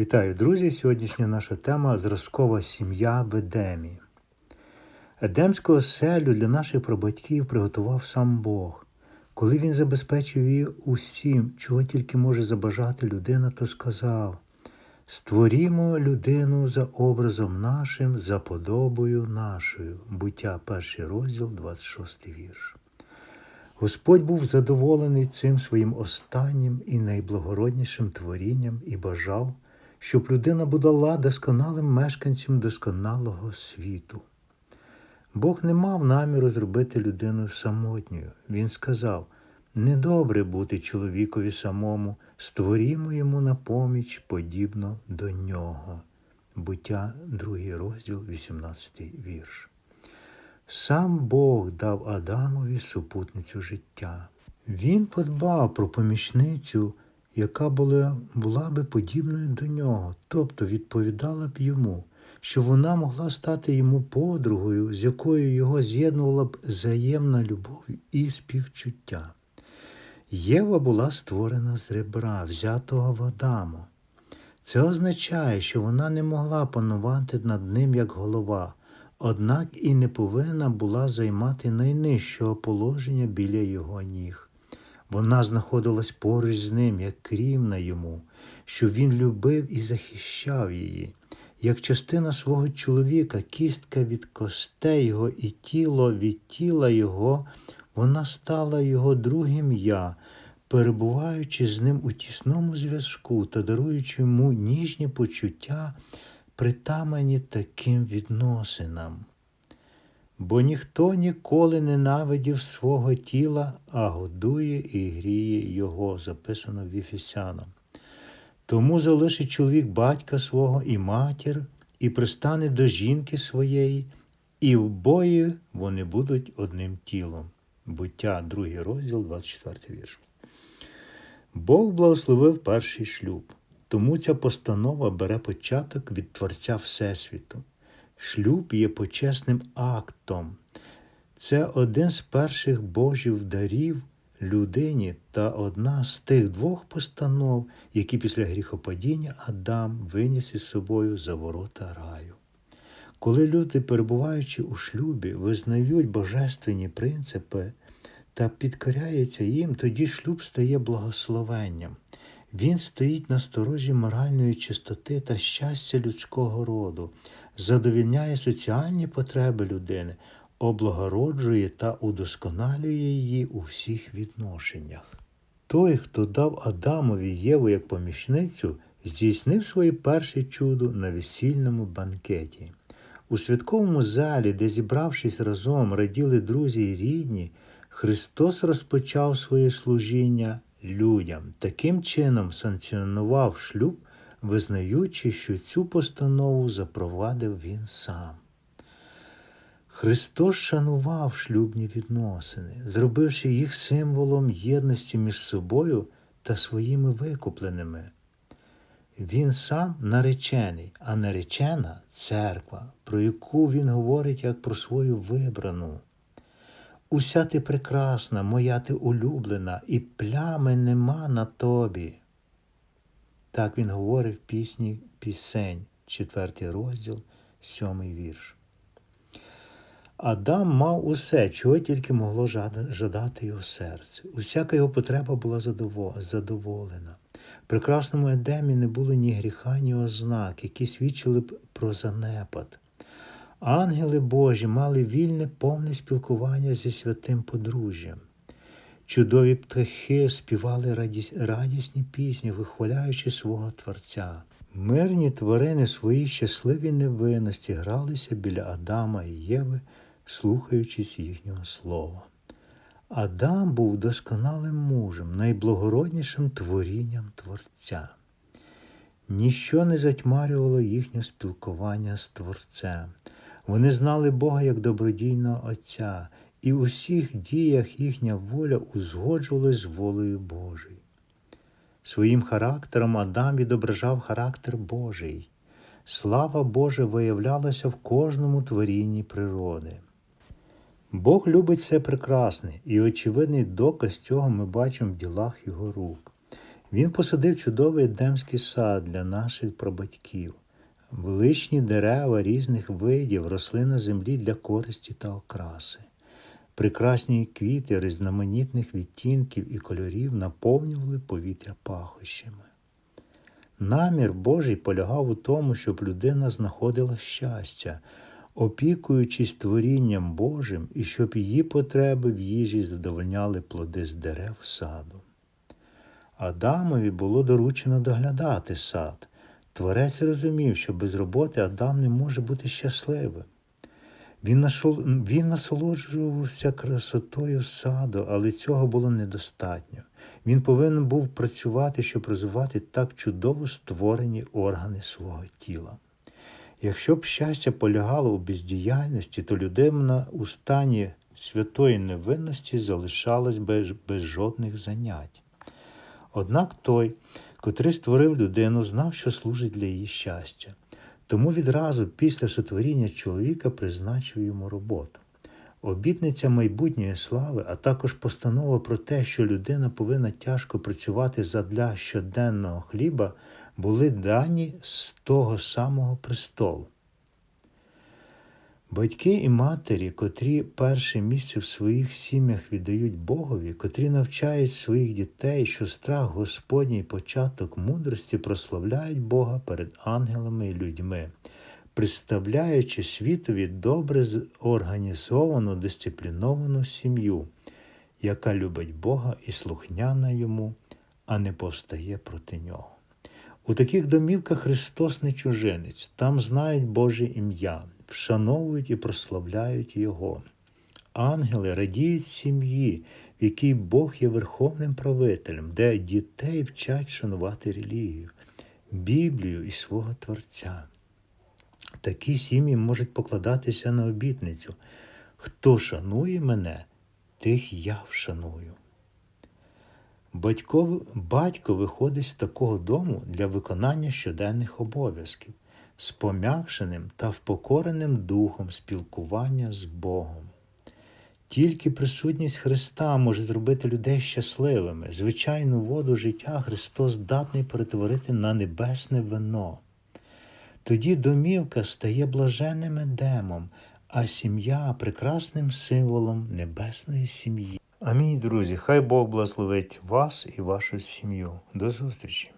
Вітаю, друзі! Сьогоднішня наша тема зразкова сім'я в Едемі. Едемську оселю для наших прабатьків приготував сам Бог. Коли він забезпечив її усім, чого тільки може забажати людина, то сказав: Створімо людину за образом нашим, за подобою нашою. Буття, перший розділ, 26 вірш. Господь був задоволений цим своїм останнім і найблагороднішим творінням і бажав, щоб людина була досконалим мешканцем досконалого світу. Бог не мав наміру зробити людину самотньою. Він сказав: недобре бути чоловікові самому, створімо йому на поміч подібно до нього. Буття, 2 розділ, 18 вірш. Сам Бог дав Адамові супутницю життя. Він подбав про помічницю, яка була, була би подібною до нього, тобто відповідала б йому, що вона могла стати йому подругою, з якою його з'єднувала б взаємна любов і співчуття. Єва була створена з ребра, взятого в Адаму. Це означає, що вона не могла панувати над ним як голова, однак і не повинна була займати найнижчого положення біля його ніг. Вона знаходилась поруч з ним, як крівна йому, що він любив і захищав її. Як частина свого чоловіка, кістка від костей його і тіло від тіла його, вона стала його другим я, перебуваючи з ним у тісному зв'язку та даруючи йому ніжні почуття, притамані таким відносинам. Бо ніхто ніколи ненавидів свого тіла, а годує і гріє його, записано в Ефесянам. Тому залишить чоловік батька свого і матір, і пристане до жінки своєї, і вбої вони будуть одним тілом. Буття, 2 розділ, 24 вірш. Бог благословив перший шлюб, тому ця постанова бере початок від Творця Всесвіту. Шлюб є почесним актом. Це один з перших Божих дарів людині та одна з тих двох постанов, які після гріхопадіння Адам виніс із собою за ворота раю. Коли люди, перебуваючи у шлюбі, визнають божественні принципи та підкоряються їм, тоді шлюб стає благословенням. Він стоїть на сторожі моральної чистоти та щастя людського роду, задовільняє соціальні потреби людини, облагороджує та удосконалює її у всіх відношеннях. Той, хто дав Адамові Єву як помічницю, здійснив своє перше чудо на весільному банкеті. У святковому залі, де, зібравшись разом, раділи друзі й рідні, Христос розпочав своє служіння людям. Таким чином санкціонував шлюб, визнаючи, що цю постанову запровадив Він сам. Христос шанував шлюбні відносини, зробивши їх символом єдності між собою та своїми викупленими. Він сам наречений, а наречена церква, про яку він говорить як про свою вибрану. Уся ти прекрасна, моя ти улюблена, і плями нема на тобі. Так він говорив пісні Пісень, четвертий розділ, сьомий вірш. Адам мав усе, чого тільки могло жадати його серце. Усяка його потреба була задоволена. В прекрасному Едемі не було ні гріха, ні ознак, які свідчили б про занепад. Ангели Божі мали вільне повне спілкування зі святим подружжям. Чудові птахи співали радісні пісні, вихваляючи свого Творця. Мирні тварини свої щасливі невинності гралися біля Адама і Єви, слухаючись їхнього слова. Адам був досконалим мужем, найблагороднішим творінням Творця. Ніщо не затьмарювало їхнє спілкування з Творцем. Вони знали Бога як добродійного Отця, і у всіх діях їхня воля узгоджувалась з волею Божою. Своїм характером Адам відображав характер Божий. Слава Божа виявлялася в кожному творінні природи. Бог любить все прекрасне, і очевидний доказ цього ми бачимо в ділах Його рук. Він посадив чудовий едемський сад для наших прабатьків. Величні дерева різних видів росли на землі для користі та окраси. Прекрасні квіти різноманітних відтінків і кольорів наповнювали повітря пахощами. Намір Божий полягав у тому, щоб людина знаходила щастя, опікуючись творінням Божим, і щоб її потреби в їжі задовольняли плоди з дерев саду. Адамові було доручено доглядати сад. Творець розумів, що без роботи Адам не може бути щасливим. Він, нашол... він насолоджувався красотою саду, але цього було недостатньо. Він повинен був працювати, щоб розвивати так чудово створені органи свого тіла. Якщо б щастя полягало у бездіяльності, то людина у стані святої невинності залишалась без, без жодних занять. Однак той, котрий створив людину, знав, що служить для її щастя. Тому відразу після сотворіння чоловіка призначив йому роботу. Обітниця майбутньої слави, а також постанова про те, що людина повинна тяжко працювати задля щоденного хліба, були дані з того самого престолу. Батьки і матері, котрі перше місце в своїх сім'ях віддають Богові, котрі навчають своїх дітей, що страх Господній початок мудрості прославляють Бога перед ангелами і людьми, представляючи світові добре зорганізовану, дисципліновану сім'ю, яка любить Бога і слухняна йому, а не повстає проти нього. У таких домівках Христос не чужинець, там знають Боже ім'я, вшановують і прославляють Його. Ангели радіють сім'ї, в якій Бог є верховним правителем, де дітей вчать шанувати релігію, Біблію і свого Творця. Такі сім'ї можуть покладатися на обітницю. Хто шанує мене, тих я вшаную. Батько, батько виходить з такого дому для виконання щоденних обов'язків, з пом'якшеним та впокореним духом спілкування з Богом. Тільки присутність Христа може зробити людей щасливими. Звичайну воду життя Христос здатний перетворити на небесне вино. Тоді домівка стає блаженним едемом, а сім'я прекрасним символом небесної сім'ї. Амінь, друзі. Хай Бог благословить вас і вашу сім'ю. До зустрічі!